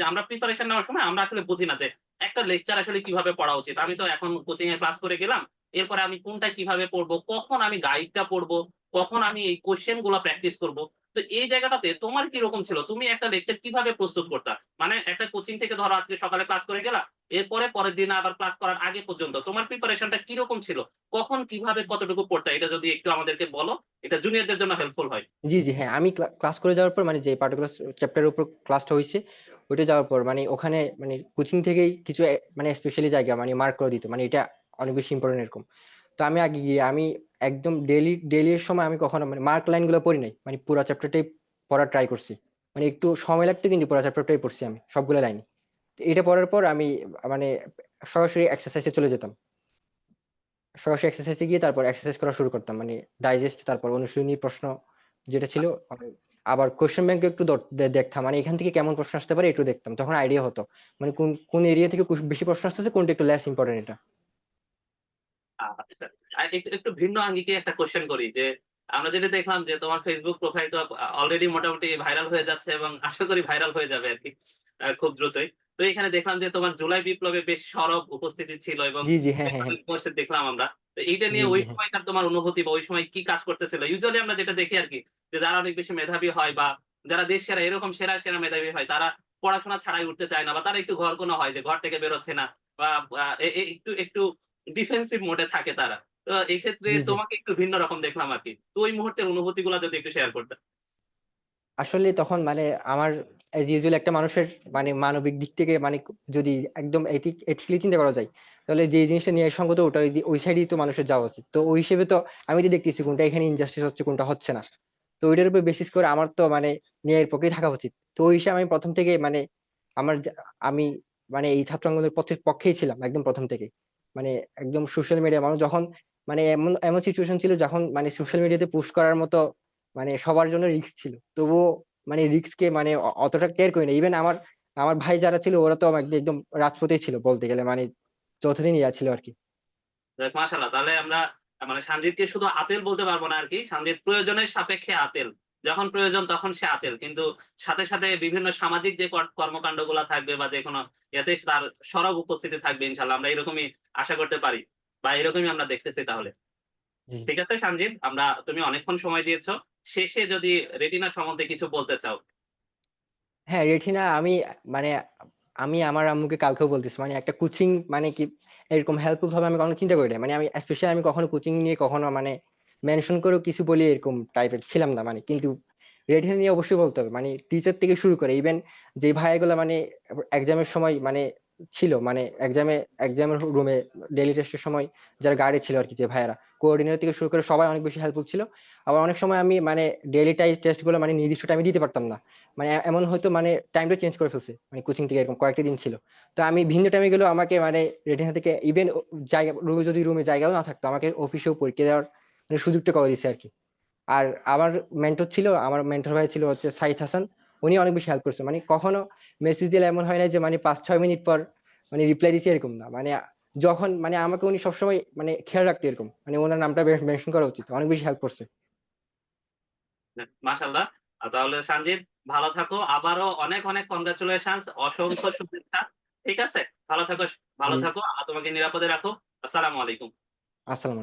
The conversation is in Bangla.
যে আমরা প্রিপারেশন নেওয়ার সময় আমরা আসলে বুঝি না যে একটা লেকচার আসলে কীভাবে পড়া উচিত। আমি তো এখন কোচিং এ ক্লাস করে গেলাম। এরপরে আমি কোনটা কীভাবে পড়ব, কখন আমি গাইডটা পড়ব, কখন আমি এই কোয়েশ্চেনগুলা প্র্যাকটিস করব। তো এই জায়গাটাতে তোমার কীরকম ছিল? তুমি একটা লেকচার কীভাবে প্রস্তুত করতা? মানে একটা কোচিং থেকে ধরো আজকে সকালে ক্লাস করে গেলা। এরপরে পরের দিন আবার ক্লাস করার আগে পর্যন্ত তোমার প্রিপারেশনটা কীরকম ছিল? কখন কীভাবে কতটুকু পড়তা? এটা যদি একটু আমাদেরকে বলো, এটা জুনিয়রদের জন্য হেল্পফুল হয়। জি, জি, হ্যাঁ, আমি ক্লাস করে যাওয়ার পর মানে যে পার্টিকুলার চ্যাপ্টারের উপর ক্লাসটা হইছে, ওইটা যাওয়ার পর মানে ওখানে মানে কোচিং থেকেই কিছু মানে স্পেশালি জায়গা মানে মার্ক করে দিত। মানে এটা অনেক বেশি ইম্পোর্টেন্ট এরকম। তো আমি আগে গিয়ে আমি একদম ডেইলি ডেইলি এর সময় আমি কখনো মানে মার্ক লাইনগুলো পড়ি নাই। মানে পুরা চ্যাপ্টারটাই পড়ার ট্রাই করছি। মানে একটু সময় লাগতো কিন্তু পুরা চ্যাপ্টারটাই পড়ছি আমি সবগুলা লাইনই। তো এটা পড়ার পর আমি মানে সরাসরি এক্সারসাইজ চলে যেতাম। সরাসরি এক্সারসাইজ গিয়ে তারপর এক্সারসাইজ করা শুরু করতাম। মানে ডাইজেস্ট তারপর অনুশীলনী প্রশ্ন যেটা ছিল আবার কোয়েশ্চেন ব্যাংক একটু দেখতাম। মানে এখান থেকে কেমন প্রশ্ন আসতে পারে একটু দেখতাম। তখন আইডিয়া হতো। মানে কোন, কোন এরিয়া থেকে বেশি প্রশ্ন আসতেছে কোনটা একটু লেস ইম্পোর্টেন্ট এটা। আচ্ছা। একটু, ভিন্ন আঙ্গিকে একটা কোয়েশ্চেন করি যে, আমরা যেটা দেখলাম যে তোমার Facebook প্রোফাইল তো অলরেডি মোটামুটি ভাইরাল হয়ে যাচ্ছে এবং আশা করি ভাইরাল হয়ে যাবে আরকি আ খুব দ্রুতই। তো এখানে দেখলাম যে তোমার জুলাই বিপ্লবে বেশ সরব উপস্থিতি ছিল এবং জি, জি, হ্যাঁ, হ্যাঁ, হ্যাঁ। দেখলাম আমরা। এইটা নিয়ে ওই হ্যাঁ। সময়কার তোমার অনুভূতি বা ওই সময় কি কাজ করতেছিল? ইউজুয়ালি আমরা যেটা দেখি আরকি যে যারা অনেক বেশি মেধাবী হয় বা যারা দেশ সেরা এরকম সেরা, সেরা মেধাবী হয় তারা পড়াশোনা ছাড়াই উঠতে চায় না বা তারা একটু ঘর কোনো হয় যে ঘর থেকে বেরোচ্ছে না বা একটু, একটু ডিফেন্সিভ মোড থাকে তারা। তো এক্ষেত্রে। তোমাকে একটু ভিন্ন রকম দেখলাম আর কি তো ওই মুহূর্তের অনুভূতিগুলা যদি একটু শেয়ার করতে। আসলে তখন মানে আমার এজ ইউজুয়াল একটা মানুষের মানে মানবিক দিক থেকে মানে যদি একদম এথিক এথিক্যালি চিন্তা করা যায়, তাহলে যে জিনিসটা ন্যায়সঙ্গত ওটা ওই সাইডেই তো মানুষের যাওয়া উচিত। তো ওই হিসেবে তো আমি তো দেখতেছি কোনটা এখানে ইনজাস্টিস হচ্ছে কোনটা হচ্ছে না। তো ওইটার উপর বেসিস করে আমার তো মানে ন্যায়ের পক্ষেই থাকা উচিত। তো ওই হিসাবে আমি প্রথম থেকেই মানে আমার আমি মানে এই ছাত্র আন্দোলনের পক্ষে পক্ষেই ছিলাম একদম প্রথম থেকে মানে একদম সোশ্যাল মিডিয়া মানুষ যখন মানে এমন, এমন সিচুয়েশন ছিল যখন মানে সোশ্যাল মিডিয়াতে পোস্ট করার মতো মানে সবার জন্য রিস্ক ছিল। তবুও মানে রিস্ক কে মানে অতটা কেয়ার করি না। ইভেন আমার, আমার ভাই যারা ছিল ওরা তো একদ একদম রাজপথেই ছিল বলতে গেলে মানে যতদিন ইয়া ছিল আরকি। যাক মাশাআল্লাহ তাহলে আমরা মানে সানজিদকে শুধু আতেল বলতে পারব না আরকি। সানজিদ প্রয়োজনের সাপেক্ষে আতেল। যখন প্রয়োজন তখন সে আতেল। কিন্তু সাথে, সাথে বিভিন্ন সামাজিক যে কর কর্মকান্ডগুলা থাকবে বা যেকোনো ইয়াতে তার সরব উপস্থিতি থাকবে ইনশাআল্লাহ। আমরা এরকমই আশা করতে পারি। বা এরকমই আমরা দেখতেছি তাহলে। ঠিক আছে সানজিদ, আমরা তুমি অনেকক্ষণ সময় দিয়েছ। শেষে যদি রেটিনা সম্বন্ধে কিছু বলতে চাও। হ্যাঁ, রেটিনা আমি মানে আমি আমার আম্মুকে কালকেও বলতেছি। মানে একটা কোচিং মানে কি এরকম হেল্পফুল ভাবে আমি কখনো চিন্তা করি না মানে আমি স্পেশালি আমি কখনো কোচিং নিয়ে কখনো মানে মেনশন করেও কিছু বলি এরকম টাইপের ছিলাম না মানে। কিন্তু রেটিনা নিয়ে অবশ্যই বলতে হবে। মানে টিচার থেকে শুরু করে ইভেন যে ভাইয়াগুলা মানে এক্সামের সময় মানে ছিল মানে এক্সামে এক্সামের রুমে ডেইলি টেস্টের সময় যারা গার্ডে ছিল আর কি যে ভাইয়ারা, কোঅর্ডিনেটর থেকে শুরু করে সবাই অনেক বেশি হেল্পফুল ছিল। আবার অনেক সময় আমি মানে ডেইলি টাই টেস্টগুলো মানে নির্দিষ্ট টাইমে দিতে পারতাম না। মানে এমন হয়তো মানে টাইমটা চেঞ্জ করে ফেলছে। মানে কোচিং থেকে এরকম কয়েকটা দিন ছিল। তো আমি ভিন্ন টাইমে গেলেও আমাকে মানে রেটিনা থেকে ইভেন জায়গা রুমে যদি রুমে জায়গাও না থাকতো আমাকে অফিসেও পরীক্ষা দেওয়ার মানে সুযোগটা করে দিয়েছে আর কি আর আমার মেন্টর ছিল, আমার মেন্টর ভাই ছিল হচ্ছে সাইদ হাসান। উনি অনেক বেশি হেল্প করছে। মানে কখনো মেসেজ দিলে এমন হয় না যে মানে ৫-৬ মিনিট পর মানে রিপ্লাই দিছে এরকম না। মানে যখন মানে আমাকে উনি সবসময় মানে খেয়াল রাখতো এরকম। মানে উনার নামটা মেনশন করা উচিত। অনেক বেশি হেল্প করছে। যাক মাশাআল্লাহ। তাহলে সানজিদ ভালো থাকো। আবারও অনেক, অনেক কনগ্রাচুলেশনস অসংখ্য শুভেচ্ছা। ঠিক আছে? ভালো থাকো ভালো থাকো। তোমাকে নিরাপদে রাখো আসসালামু আলাইকুম। আসসালামু